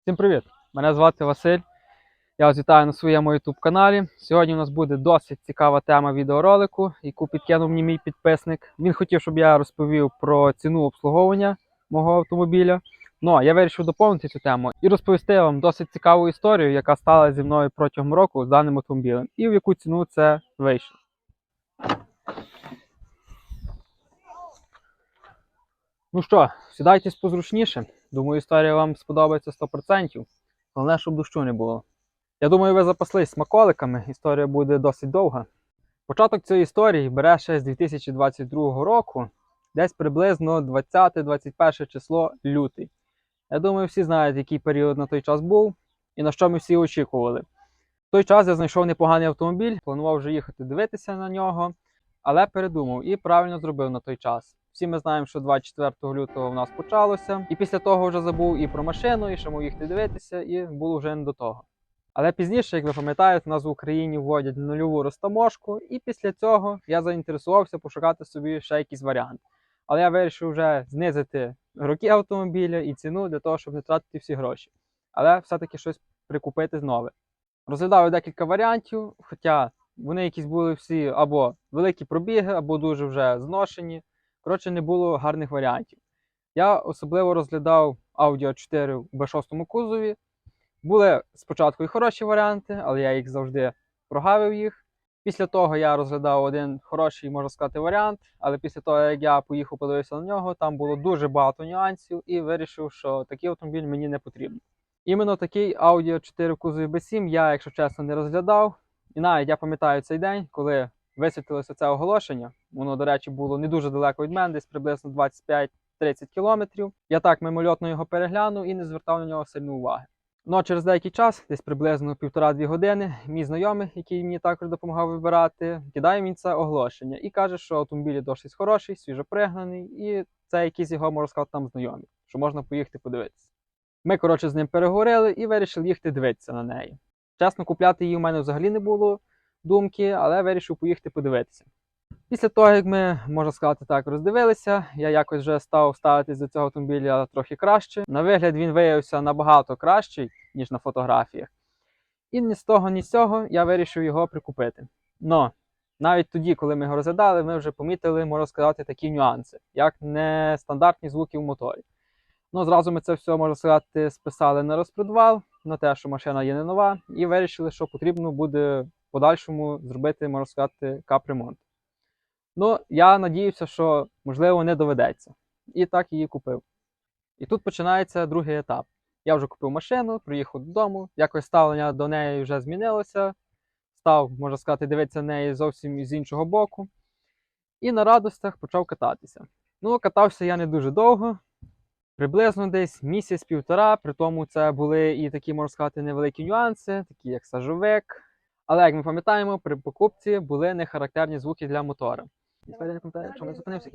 Всім привіт! Мене звати Василь. Я вас вітаю на своєму YouTube каналі. Сьогодні у нас буде досить цікава тема відеоролику, яку підкинув мені мій підписник. Він хотів, щоб я розповів про ціну обслуговування мого автомобіля. Ну а я вирішив доповнити цю тему і розповісти вам досить цікаву історію, яка стала зі мною протягом року з даним автомобілем, і в яку ціну це вийшло. Ну що, сідайтесь позручніше. Думаю, історія вам сподобається 100%. Головне, щоб дощу не було. Я думаю, ви запаслись смаколиками, історія буде досить довга. Початок цієї історії бере ще з 2022 року, десь приблизно 20-21 число лютий. Я думаю, всі знають, який період на той час був і на що ми всі очікували. В той час я знайшов непоганий автомобіль, планував вже їхати дивитися на нього, але передумав і правильно зробив на той час. Всі ми знаємо, що 24 лютого в нас почалося, і після того вже забув і про машину, і що мав їхати дивитися, і було вже не до того. Але пізніше, як ви пам'ятаєте, нас в Україні вводять нульову розтаможку, і після цього я заінтересувався пошукати собі ще якийсь варіант. Але я вирішив вже знизити роки автомобіля і ціну для того, щоб не тратити всі гроші. Але все-таки щось прикупити нове. Розглядав декілька варіантів, хоча вони якісь були всі або великі пробіги, або дуже вже зношені. Коротше, не було гарних варіантів. Я особливо розглядав Audi 4 в B6 кузові. Були спочатку і хороші варіанти, але я їх завжди прогавив їх. Після того я розглядав один хороший, можна сказати, варіант, але після того, як я поїхав подивився на нього, там було дуже багато нюансів і вирішив, що такий автомобіль мені не потрібен. Іменно такий Audi 4 в кузові B7 я, якщо чесно, не розглядав. І навіть я пам'ятаю цей день, коли висвітилося це оголошення. Воно, до речі, було не дуже далеко від мене, десь приблизно 25-30 кілометрів. Я так мимольотно його переглянув і не звертав на нього сильну уваги. Ну а через деякий час, десь приблизно півтора-дві години, мій знайомий, який мені також допомагав вибирати, кидає мені це оголошення і каже, що автомобіль досить хороший, свіжопригнаний, і це якісь його, можна сказати, там знайомі, що можна поїхати подивитися. Ми, коротше, з ним переговорили і вирішили їхати дивитися на неї. Чесно, купляти її у мене взагалі не було думки, але вирішив поїхати подивитися. Після того, як ми, можна сказати так, роздивилися, я якось вже став ставитись до цього автомобіля трохи краще. На вигляд він виявився набагато кращий, ніж на фотографіях. І ні з того, ні з цього я вирішив його прикупити. Но навіть тоді, коли ми його розглядали, ми вже помітили, можна сказати, такі нюанси, як нестандартні звуки в моторі. Ну, зразу ми це все, можна сказати, списали на розпродвал, на те, що машина є не нова, і вирішили, що потрібно буде в подальшому зробити, можна сказати, капремонт. Ну, я надіявся, що можливо не доведеться. І так її купив. І тут починається другий етап. Я вже купив машину, приїхав додому, якось ставлення до неї вже змінилося. Став, можна сказати, дивитися на неї зовсім з іншого боку. І на радостях почав кататися. Ну, катався я не дуже довго, приблизно десь місяць-півтора. При тому це були і такі, можна сказати, невеликі нюанси, такі як сажовик. Але як ми пам'ятаємо, при покупці були нехарактерні звуки для мотора. Я не пам'ятаю, що ми зупинився.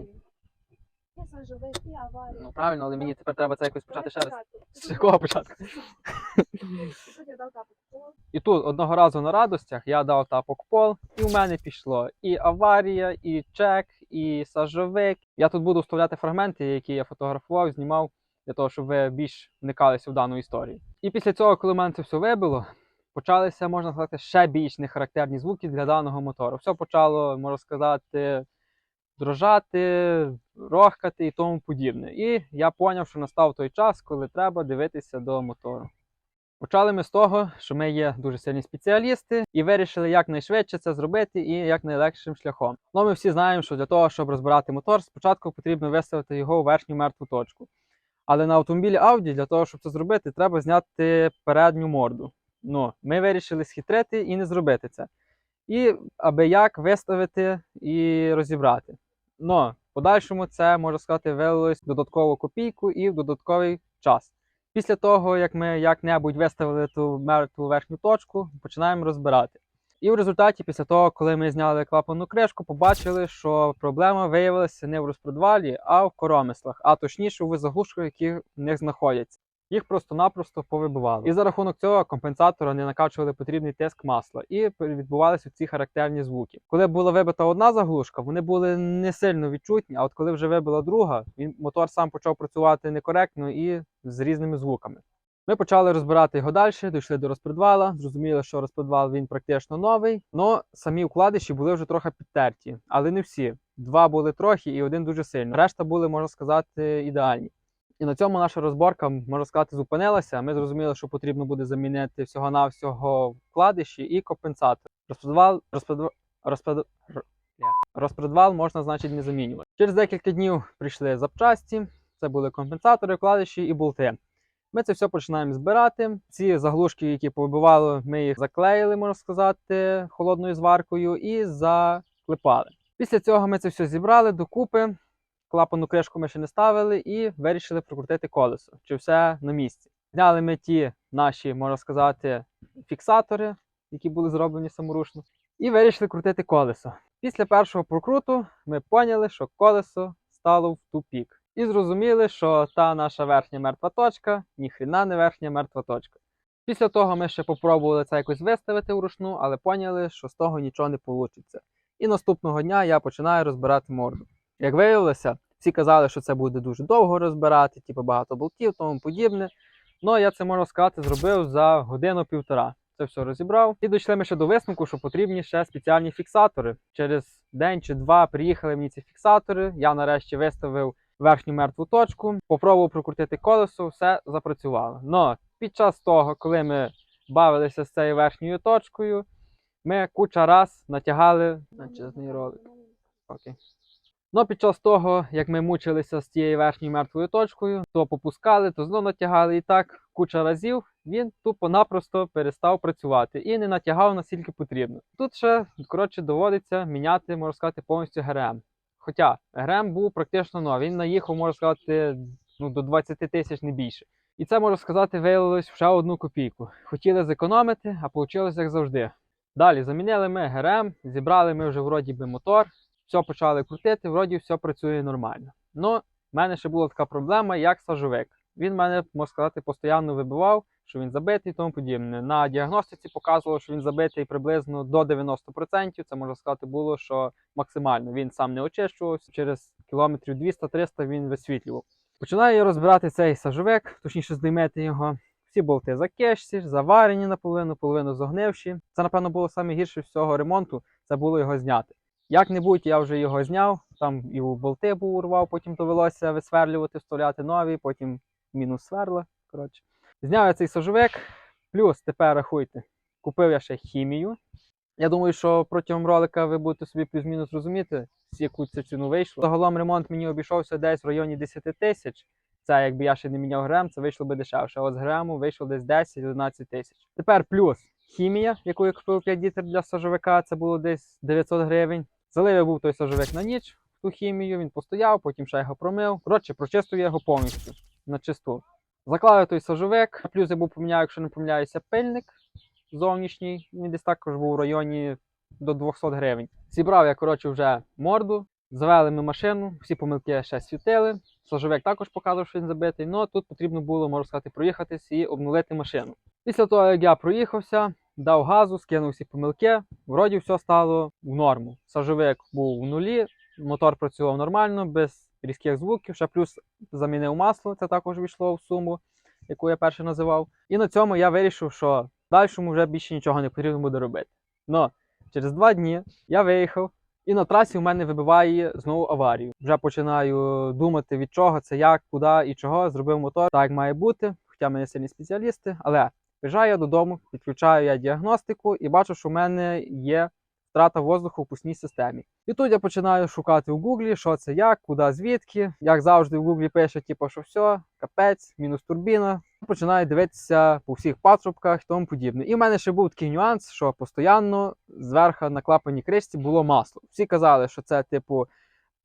Я сажовий і аварія. Ну правильно, але мені тепер треба це якось почати ще раз. З якого початку? Я І тут одного разу на радостях я дав тапок пол, і в мене пішло і аварія, і чек, і сажовик. Я тут буду вставляти фрагменти, які я фотографував, знімав, для того, щоб ви більш вникалися в дану історію. І після цього, коли в мене це все вибило, почалися, можна сказати, ще більш нехарактерні звуки для даного мотору. Все почало, можна сказати, дрожати, рохкати і тому подібне. І я зрозумів, що настав той час, коли треба дивитися до мотору. Почали ми з того, що ми є дуже сильні спеціалісти і вирішили якнайшвидше це зробити і якнайлегшим шляхом. Ну, ми всі знаємо, що для того, щоб розбирати мотор, спочатку потрібно виставити його у верхню мертву точку. Але на автомобілі Audi для того, щоб це зробити, треба зняти передню морду. Ну, ми вирішили схитрити і не зробити це. І аби як виставити і розібрати. Но в подальшому це, можна сказати, вилилось додаткову копійку і в додатковий час. Після того, як ми як-небудь виставили ту мертву верхню точку, починаємо розбирати. І в результаті, після того, коли ми зняли клапанну кришку, побачили, що проблема виявилася не в розпродвалі, а в коромислах, а точніше в заглушках, які в них знаходяться. Їх просто-напросто повибивали. І за рахунок цього компенсатора не накачували потрібний тиск масла, і відбувалися ці характерні звуки. Коли була вибита одна заглушка, вони були не сильно відчутні. А от коли вже вибила друга, він мотор сам почав працювати некоректно і з різними звуками. Ми почали розбирати його далі, дійшли до розпредвала. Зрозуміли, що розпредвал він практично новий. але самі вкладиші були вже трохи підтерті, але не всі. Два були трохи і один дуже сильно. Решта були, можна сказати, ідеальні. І на цьому наша розборка, можна сказати, зупинилася. Ми зрозуміли, що потрібно буде замінити всього-навсього вкладиші і компенсатор. Розпредвал, розпредвал, розпред... р- можна, значить, не замінювати. Через декілька днів прийшли запчасті. Це були компенсатори, вкладиші і болти. Ми це все починаємо збирати. Ці заглушки, які повибивали, ми їх заклеїли, можна сказати, холодною зваркою і заклепали. Після цього ми це все зібрали докупи. Клапану кришку ми ще не ставили і вирішили прокрутити колесо, чи все на місці. Зняли ми ті наші, можна сказати, фіксатори, які були зроблені саморучно, і вирішили крутити колесо. Після першого прокруту ми поняли, що колесо стало в тупік. І зрозуміли, що та наша верхня мертва точка ніхрена не верхня мертва точка. Після того ми ще попробували це якось виставити вручну, але поняли, що з того нічого не вийде. І наступного дня я починаю розбирати морду. Як виявилося, всі казали, що це буде дуже довго розбирати, типу багато болтів, тому подібне. Ну, я це можна сказати, зробив за годину-півтора. Це все розібрав. І дійшли ми ще до висновку, що потрібні ще спеціальні фіксатори. Через день чи два приїхали мені ці фіксатори. Я нарешті виставив верхню мертву точку, попробував прокрутити колесо, все запрацювало. Но під час того, коли ми бавилися з цією верхньою точкою, ми куча раз натягали Величезний ролик. Окей. Ну, під час того, як ми мучилися з тією верхньою мертвою точкою, то попускали, то знову натягали. І так куча разів він тупо-напросто перестав працювати і не натягав наскільки потрібно. Тут ще коротше доводиться міняти, можна сказати, повністю ГРМ. Хоча ГРМ був практично новий, він наїхав, можна сказати, ну, до 20 тисяч не більше. І це можна сказати, виявилось ще одну копійку. Хотіли зекономити, а вийшло як завжди. Далі замінили ми ГРМ, зібрали ми вже вроді би мотор, все почали крутити, вроді все працює нормально. Ну, в мене ще була така проблема, як сажовик. Він мене, можна сказати, постійно вибивав, що він забитий і тому подібне. На діагностиці показувало, що він забитий приблизно до 90%. Це можна сказати було, що максимально він сам не очищувався. Через кілометрів 200-300 він висвітлював. Починаю я розбирати цей сажовик, точніше знімати його. Всі болти закешці, заварені наполовину, половину зогнивші. Це, напевно, було саме гірше всього ремонту, це було його зняти. Як-небудь я вже його зняв, там і у болти був урвав, потім довелося висверлювати, вставляти нові, потім мінус сверла. Коротше. Зняв я цей сажовик, плюс тепер рахуйте, купив я ще хімію. Я думаю, що протягом ролика ви будете собі плюс-мінус розуміти, з яку це ціну вийшло. Загалом ремонт мені обійшовся десь в районі 10 тисяч. Це якби я ще не міняв грем, це вийшло би дешевше. А от з грему вийшло десь 10-11 тисяч. Тепер плюс хімія, яку я купив 5 літр для сажовика, це було десь 900 гривень. Залив я був той сажовик на ніч в ту хімію, він постояв, потім ще його промив. Коротше, прочистив я його повністю на чисту. Заклав я той сажовик, плюс я був поміняв, якщо не помиляюся, пильник зовнішній. Він десь також був у районі до 200 гривень. Зібрав я, коротше, вже морду, завели ми машину, всі помилки ще світили. Сажовик також показував, що він забитий. Ну тут потрібно було, можна сказати, проїхатись і обнулити машину. Після того, як я проїхався, дав газу, скинув всі помилки, вроді все стало в норму. Сажовик був в нулі, мотор працював нормально, без різких звуків. Ще плюс замінив масло, це також війшло в суму, яку я перше називав. І на цьому я вирішив, що в дальшому вже більше нічого не потрібно буде робити. Но через два дні я виїхав. І на трасі у мене вибиває знову аварію. Вже починаю думати, від чого це, як, куди і чого. Зробив мотор так, як має бути, хоча ми не сильні спеціалісти. Але приїжджаю я додому, підключаю я діагностику і бачу, що в мене є втрата воздуху в пусній системі. І тут я починаю шукати в Гуглі, що це, як, куди, звідки. Як завжди в Гуглі пише, типу, що все, капець, мінус турбіна. Починаю дивитися по всіх патрубках і тому подібне. І в мене ще був такий нюанс, що постійно зверху на клапаній кришці було масло. Всі казали, що це типу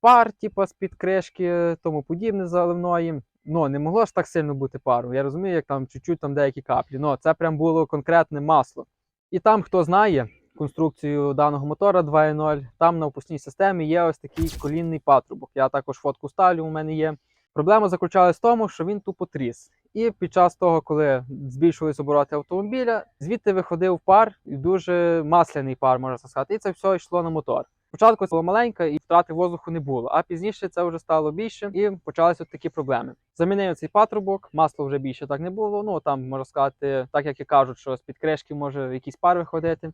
пар, типу, з-під кришки, тому подібне заливної. Ну, не могло ж так сильно бути пару. Я розумію, як там чуть-чуть там деякі каплі. Ну, це прям було конкретне масло. І там, хто знає конструкцію даного мотора 2.0, там на впускній системі є ось такий колінний патрубок. Я також фотку ставлю, у мене є. Проблема заключалась в тому, що він тупо тріс. І під час того, коли збільшувались обороти автомобіля, звідти виходив пар, і дуже масляний пар, можна сказати, і це все йшло на мотор. Спочатку це було маленька і втрати воздуху не було, а пізніше це вже стало більше і почалися такі проблеми. Замінив цей патрубок, масла вже більше так не було. Ну там можна сказати, так як і кажуть, що з під кришки може якісь пар виходити.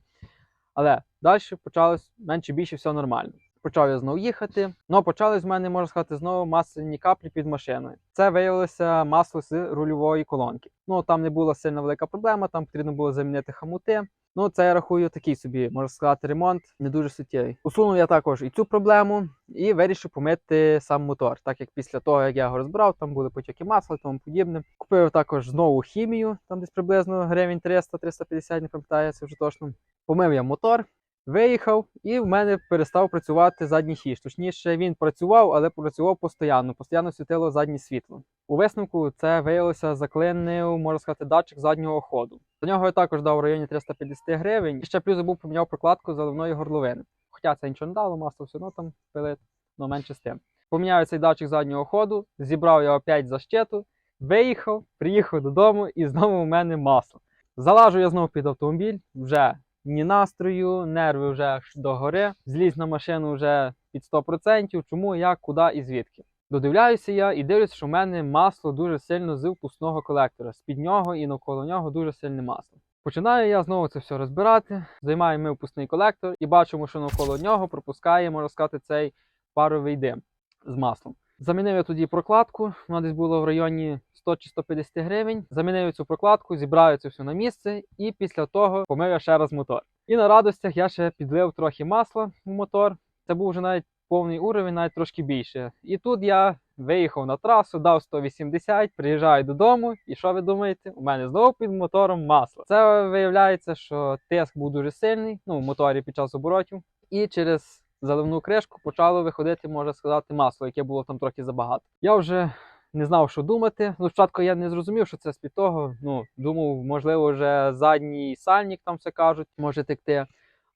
Але далі почалось менше більше все нормально. Почав я знову їхати. Ну почались в мене, можна сказати, знову масляні каплі під машиною. Це виявилося масло з рульової колонки. Ну там не була сильно велика проблема, там потрібно було замінити хамути. Ну, це я рахую такий собі, можна сказати, ремонт не дуже суттєвий. Усунув я також і цю проблему, і вирішив помити сам мотор. Так як після того, як я його розбирав, там були потіки масла і тому подібне. Купив також знову хімію, там десь приблизно гривень 300-350, не пам'ятаю, це вже точно. Помив я мотор, виїхав, і в мене перестав працювати задній хіж. Точніше, він працював, але працював постійно, постійно світило заднє світло. У висновку це виявилося заклинив, можна сказати, датчик заднього ходу. За нього я також дав в районі 350 гривень. І ще плюс забув поміняв прокладку заливної горловини. Хоча це нічого не дало, масло все одно там пилить, але менше з тим. Поміняв цей датчик заднього ходу, зібрав його опять за щету, виїхав, приїхав додому і знову у мене масло. Залажу я знову під автомобіль, вже ні настрою, нерви вже аж до гори. Зліз на машину вже під 100%. Чому, як, куди і звідки. Додивляюся я і дивлюся, що в мене масло дуже сильно з впускного колектора. З-під нього і навколо нього дуже сильне масло. Починаю я знову це все розбирати. Займаю ми впускний колектор і бачимо, що навколо нього пропускає, можна сказати, цей паровий дим з маслом. Замінив я тоді прокладку, вона десь була в районі 100 чи 150 гривень. Замінив цю прокладку, зібрав це все на місце, і після того помив я ще раз мотор. І на радостях я ще підлив трохи масла в мотор. Це був вже навіть повний уровень, навіть трошки більше. І тут я виїхав на трасу, дав 180, приїжджаю додому. І що ви думаєте? У мене знову під мотором масло. Це виявляється, що тиск був дуже сильний, ну в моторі під час оборотів. І через заливну кришку почало виходити, можна сказати, масло, яке було там трохи забагато. Я вже не знав, що думати. Ну, спочатку я не зрозумів, що це з-під того. Ну, думав, можливо, вже задній сальник там все кажуть, може текти.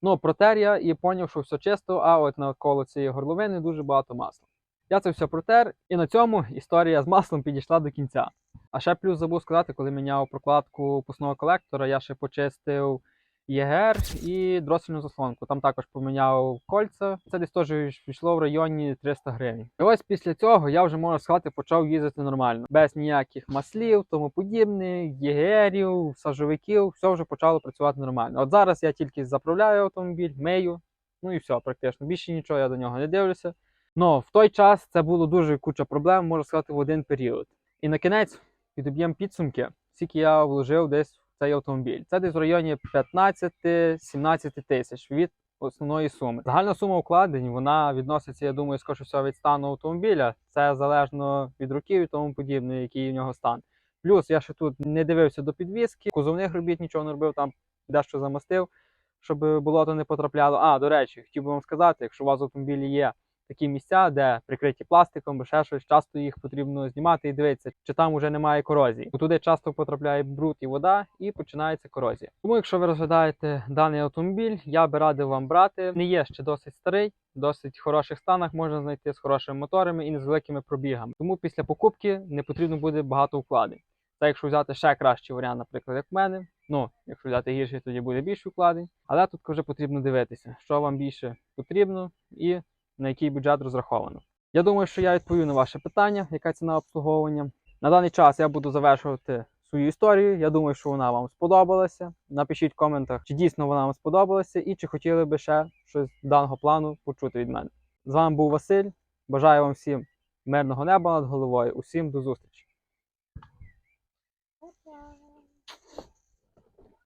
Ну, протер я і зрозумів, що все чисто, а от навколо цієї горловини дуже багато масла. Я це все протер, і на цьому історія з маслом підійшла до кінця. А ще плюс забув сказати, коли міняв прокладку пусного колектора, я ще почистив ЄГР і дроссельну заслонку. Там також поміняв кольця. Це десь теж пішло в районі 300 гривень. І ось після цього я вже можна сказати почав їздити нормально, без ніяких маслів, тому подібне, ЄГРів, сажовиків, все вже почало працювати нормально. От зараз я тільки заправляю автомобіль, мию, ну і все, практично. Більше нічого я до нього не дивлюся. Но в той час це було дуже куча проблем, можна сказати, в один період. І на кінець підоб'ємо підсумки, скільки я вложив десь цей автомобіль. Це десь в районі 15-17 тисяч від основної суми. Загальна сума вкладень вона відноситься, я думаю, скоріше всього від стану автомобіля. Це залежно від років і тому подібне, який у нього стан. Плюс я ще тут не дивився до підвіски, кузовних робіт нічого не робив, там дещо замастив, щоб болото не потрапляло. А, до речі, хотів би вам сказати, якщо у вас в автомобілі є такі місця, де прикриті пластиком, або ще щось, часто їх потрібно знімати і дивитися, чи там вже немає корозії. Бо туди часто потрапляє бруд і вода, і починається корозія. Тому, якщо ви розглядаєте даний автомобіль, я би радив вам брати. Не є ще досить старий, досить хороших станах можна знайти з хорошими моторами і не з великими пробігами. Тому після покупки не потрібно буде багато вкладень. Та якщо взяти ще кращий варіант, наприклад, як в мене, ну якщо взяти гірший, тоді буде більше вкладень. Але тут вже потрібно дивитися, що вам більше потрібно і на який бюджет розраховано. Я думаю, що я відповів на ваше питання, яка ціна обслуговування. На даний час я буду завершувати свою історію. Я думаю, що вона вам сподобалася. Напишіть в коментах, чи дійсно вона вам сподобалася, і чи хотіли би ще щось даного плану почути від мене. З вами був Василь. Бажаю вам всім мирного неба над головою. Усім до зустрічі!